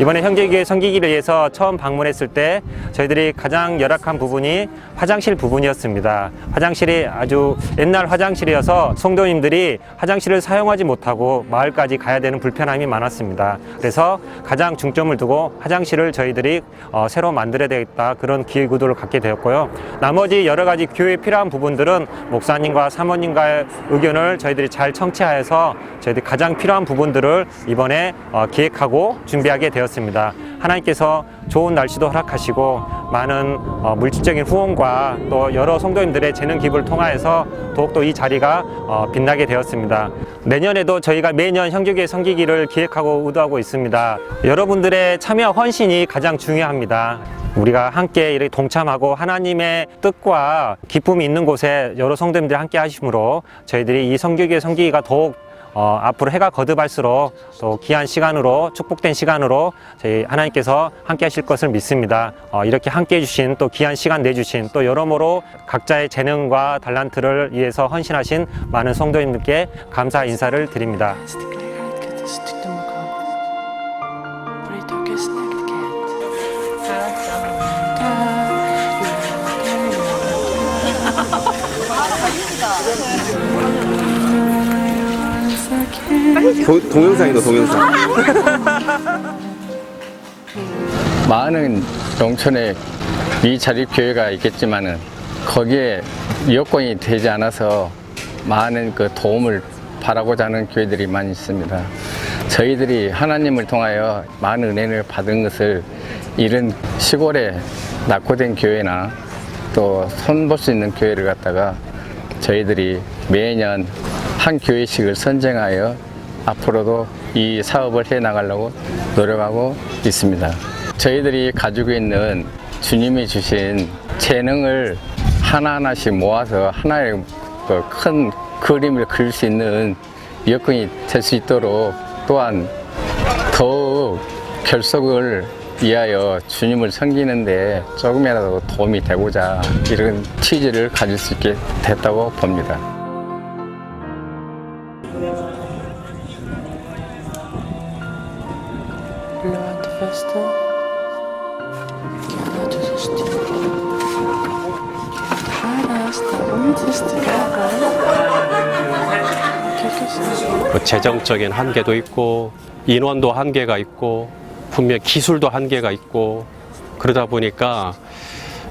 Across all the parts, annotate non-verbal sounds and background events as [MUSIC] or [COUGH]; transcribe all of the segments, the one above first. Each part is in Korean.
이번에 형제교회 성기기를 위해서 처음 방문했을 때 저희들이 가장 열악한 부분이 화장실 부분이었습니다. 화장실이 아주 옛날 화장실이어서 성도님들이 화장실을 사용하지 못하고 마을까지 가야 되는 불편함이 많았습니다. 그래서 가장 중점을 두고 화장실을 저희들이 어, 새로 만들어야 되겠다 그런 기획 의도를 갖게 되었고요. 나머지 여러 가지 교회에 필요한 부분들은 목사님과 사모님과의 의견을 저희들이 잘 청취하여서 저희들이 가장 필요한 부분들을 이번에 어, 기획하고 준비하게 되었습니다. 하나님께서 좋은 날씨도 허락하시고 많은 어, 물질적인 후원과 또 여러 성도님들의 재능 기부를 통하여서 더욱더 이 자리가 어, 빛나게 되었습니다. 내년에도 저희가 매년 형제교회 성기기를 기획하고 의도하고 있습니다. 여러분들의 참여와 헌신이 가장 중요합니다. 우리가 함께 이렇게 동참하고 하나님의 뜻과 기쁨이 있는 곳에 여러 성도님들이 함께 하심으로 저희들이 이 성교교회 성기기가 더욱 어, 앞으로 해가 거듭할수록 또 귀한 시간으로 축복된 시간으로 저희 하나님께서 함께 하실 것을 믿습니다. 어, 이렇게 함께 해주신 또 귀한 시간 내주신 또 여러모로 각자의 재능과 달란트를 위해서 헌신하신 많은 성도님들께 감사 인사를 드립니다. [LAUGHS] 도, 동영상이다 동영상 많은 농촌에 미자립 교회가 있겠지만은 거기에 여건이 되지 않아서 많은 그 도움을 바라고자 하는 교회들이 많이 있습니다. 저희들이 하나님을 통하여 많은 은혜를 받은 것을 이런 시골에 낙후된 교회나 또 손볼 수 있는 교회를 갖다가 저희들이 매년 한 교회씩을 선정하여 앞으로도 이 사업을 해 나가려고 노력하고 있습니다. 저희들이 가지고 있는 주님이 주신 재능을 하나하나씩 모아서 하나의 그큰 그림을 그릴 수 있는 여건이 될 수 있도록 또한 더욱 결속을 위하여 주님을 섬기는데 조금이라도 도움이 되고자 이런 취지를 가질 수 있게 됐다고 봅니다. 재정적인 한계도 있고 인원도 한계가 있고 분명 기술도 한계가 있고 그러다 보니까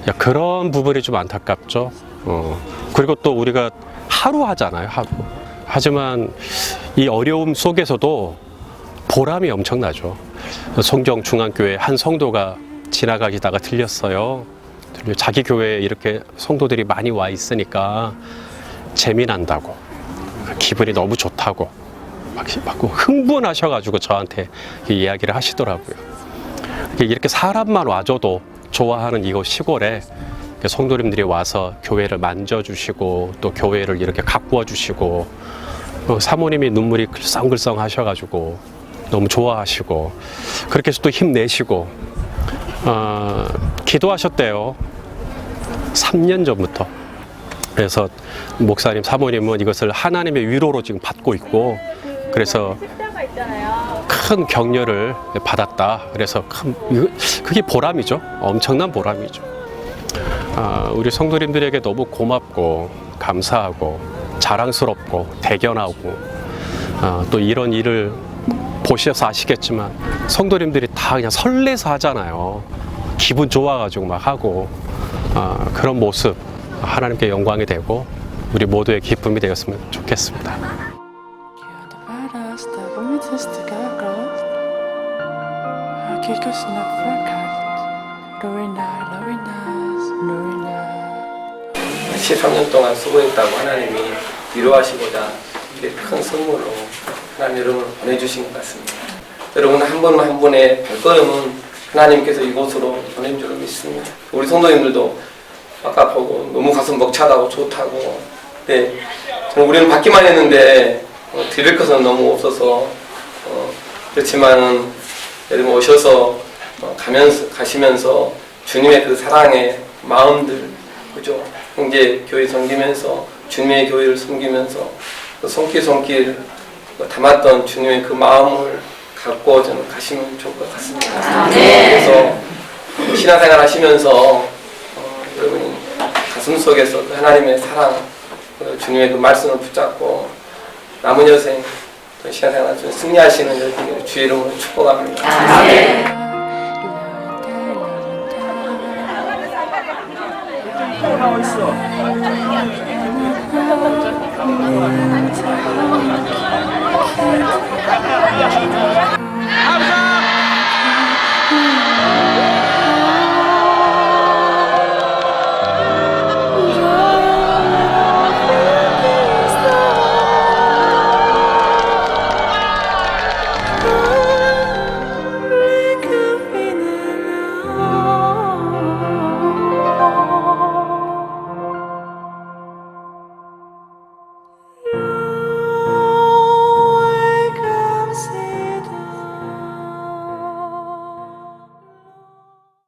야, 그런 부분이 좀 안타깝죠. 어. 그리고 또 우리가 하루 하잖아요, 하루. 하지만 이 어려움 속에서도 보람이 엄청나죠. 송정 중앙교회 한 성도가 지나가시다가 들렸어요. 자기 교회에 이렇게 성도들이 많이 와 있으니까 재미난다고 기분이 너무 좋다고 막, 막 흥분하셔가지고 저한테 이 이야기를 하시더라고요. 이렇게 사람만 와줘도 좋아하는 이곳 시골에 성도님들이 와서 교회를 만져주시고 또 교회를 이렇게 가꾸어 주시고 어, 사모님이 눈물이 글썽글썽 하셔가지고 너무 좋아하시고 그렇게 해서 또 힘내시고 어, 기도하셨대요. 3년 전부터. 그래서 목사님, 사모님은 이것을 하나님의 위로로 지금 받고 있고 그래서 큰 격려를 받았다. 그래서 큰 그게 보람이죠. 엄청난 보람이죠. 아, 우리 성도님들에게 너무 고맙고 감사하고 자랑스럽고 대견하고 아, 또 이런 일을 보셔서 아시겠지만 성도님들이 다 그냥 설레서 하잖아요. 기분 좋아가지고 막 하고 아, 그런 모습 하나님께 영광이 되고 우리 모두의 기쁨이 되었으면 좋겠습니다. världasta romtistiga gråt Kikos nafakat Lorina, Lorinas, Lorina 13년 동안 수고했다고 하나님이 위로하시고자 이렇게 큰 선물로 하나님 여러분을 보내주신 것 같습니다. 여러분 한분한 분의 발걸음은 하나님께서 이곳으로 보낸 줄 믿습니다. 우리 성도님들도 아까 보고 너무 가슴 벅차다고 좋다고 네, 저는 우리는 받기만 했는데 어, 드릴 것은 너무 없어서 어, 그렇지만은 여러분 오셔서 어, 가면서 가시면서 주님의 그 사랑의 마음들 그죠 형제 교회 섬기면서 주님의 교회를 섬기면서 그 손길 손길 그 담았던 주님의 그 마음을 갖고 저는 가시면 좋을 것 같습니다. 그래서 신앙생활 하시면서 어, 여러분이 가슴 속에서 그 하나님의 사랑, 그 주님의 그 말씀을 붙잡고 남은 여생 또 신앙생활 좀 승리하시는 주의 이름으로 축복합니다. Love